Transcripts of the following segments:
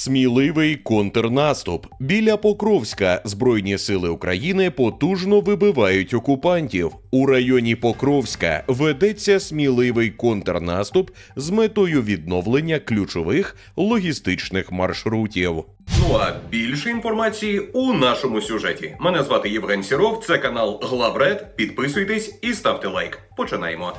Сміливий контрнаступ. Біля Покровська Збройні сили України потужно вибивають окупантів. У районі Покровська ведеться сміливий контрнаступ з метою відновлення ключових логістичних маршрутів. Ну а більше інформації у нашому сюжеті. Мене звати Євген Сіров, це канал Главред. Підписуйтесь і ставте лайк. Починаємо.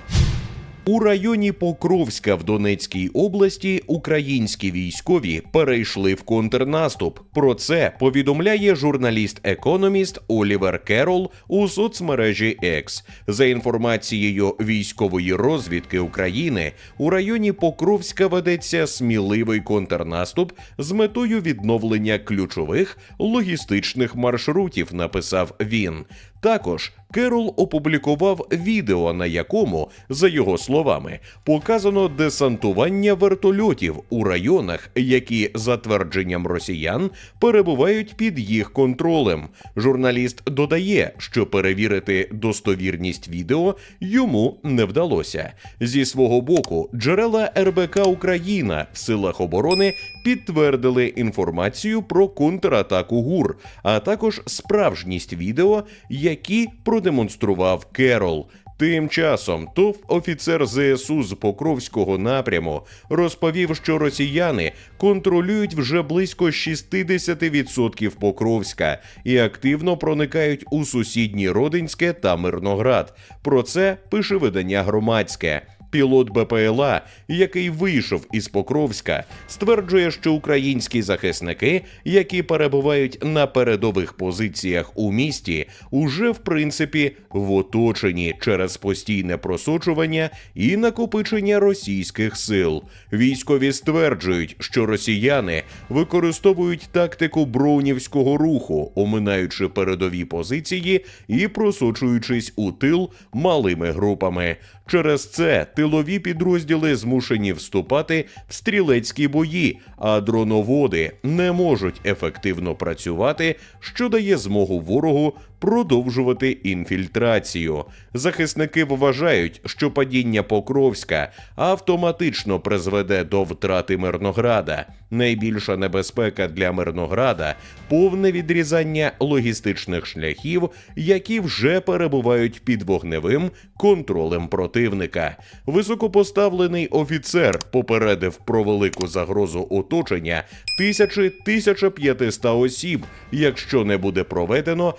У районі Покровська в Донецькій області українські військові перейшли в контрнаступ. Про це повідомляє журналіст-економіст Олівер Керол у соцмережі X. За інформацією військової розвідки України, у районі Покровська ведеться сміливий контрнаступ з метою відновлення ключових логістичних маршрутів. Написав він. Також Керол опублікував відео, на якому, за його словами, показано десантування вертольотів у районах, які, за твердженням росіян, перебувають під їх контролем. Журналіст додає, що перевірити достовірність відео йому не вдалося. Зі свого боку, джерела РБК Україна в силах оборони підтвердили інформацію про контратаку ГУР, а також справжність відео, які продемонстрував Керол. Тим часом ТОВ офіцер ЗСУ з Покровського напряму розповів, що росіяни контролюють вже близько 60% Покровська і активно проникають у сусідні Родинське та Мирноград. Про це пише видання громадське. Пілот БПЛА, який вийшов із Покровська, стверджує, що українські захисники, які перебувають на передових позиціях у місті, уже в принципі в оточенні через постійне просочування і накопичення російських сил. Військові стверджують, що росіяни використовують тактику броунівського руху, оминаючи передові позиції і просочуючись у тил малими групами. Через це тилові підрозділи змушені вступати в стрілецькі бої, а дроноводи не можуть ефективно працювати, що дає змогу ворогу продовжувати інфільтрацію. Захисники вважають, що падіння Покровська автоматично призведе до втрати Мирнограда. Найбільша небезпека для Мирнограда повне відрізання логістичних шляхів, які вже перебувають під вогневим контролем противника. Високопоставлений офіцер попередив про велику загрозу оточення тисячі 1500 осіб, якщо не буде проведено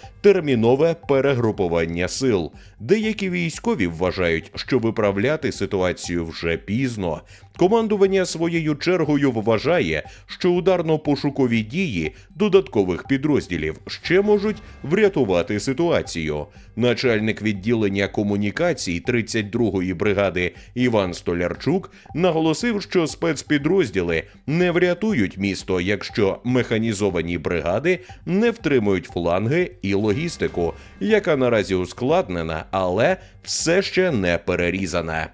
термінове перегрупування сил. Деякі військові вважають, що виправляти ситуацію вже пізно. Командування своєю чергою вважає, що ударно-пошукові дії додаткових підрозділів ще можуть врятувати ситуацію. Начальник відділення комунікацій 32-ї бригади Іван Столярчук наголосив, що спецпідрозділи не врятують місто, якщо механізовані бригади не втримують фланги і логістику, яка наразі ускладнена, але все ще не перерізана.